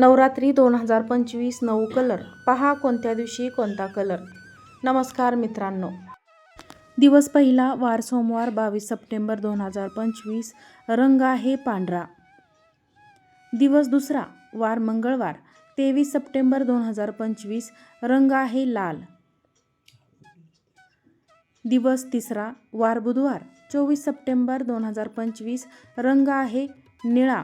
नवरात्री दोन हजार पंचवीस नऊ कलर. पहा कोणत्या दिवशी कोणता कलर. नमस्कार मित्रांनो. दिवस पहिला वार सोमवार बावीस सप्टेंबर दोन हजार पंचवीस. रंग आहे पांढरा. दिवस दुसरा वार मंगळवार तेवीस सप्टेंबर दोन हजार पंचवीस. रंग आहे लाल. दिवस तिसरा वार बुधवार चोवीस सप्टेंबर दोन हजार पंचवीस. रंग आहे निळा.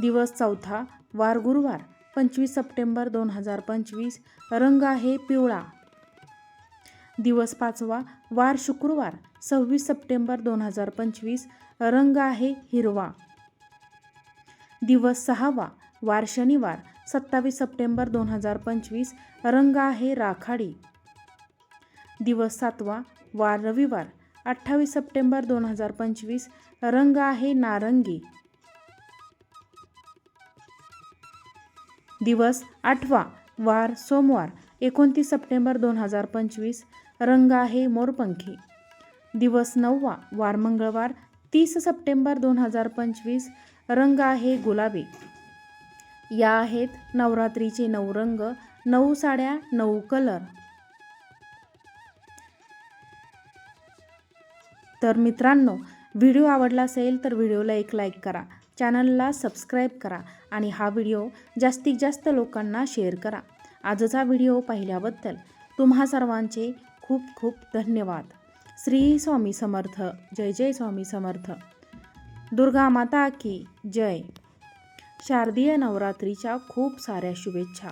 दिवस चौथा वार गुरुवार पंचवीस सप्टेंबर दोन हजार पंचवीस रंग आहे पिवळा. दिवस पाचवा वार शुक्रवार सव्वीस सप्टेंबर दोन हजार पंचवीस रंग आहे हिरवा. दिवस सहावा वार शनिवार सत्तावीस सप्टेंबर दोन हजार पंचवीस रंग आहे राखाडी. दिवस सातवा वार रविवार अठ्ठावीस सप्टेंबर दोन हजार पंचवीस रंग आहे नारंगी. दिवस आठवा वार सोमवार एकोणतीस सप्टेंबर दोन हजार पंचवीस रंग आहे मोरपंखी. दिवस नववा वार मंगळवार तीस सप्टेंबर दोन हजार पंचवीस रंग आहे गुलाबी. या आहेत नवरात्रीचे नऊ रंग नऊ साड्या नऊ कलर. तर मित्रांनो व्हिडिओ आवडला असेल तर व्हिडिओला एक लाईक करा. चॅनलला सबस्क्राईब करा आणि हा व्हिडिओ जास्तीत जास्त लोकांना शेअर करा. आजचा व्हिडिओ पाहिल्याबद्दल तुम्हा सर्वांचे खूप खूप धन्यवाद. श्री स्वामी समर्थ जय जय स्वामी समर्थ. दुर्गा माता की जय. शारदीय नवरात्रीच्या खूप साऱ्या शुभेच्छा.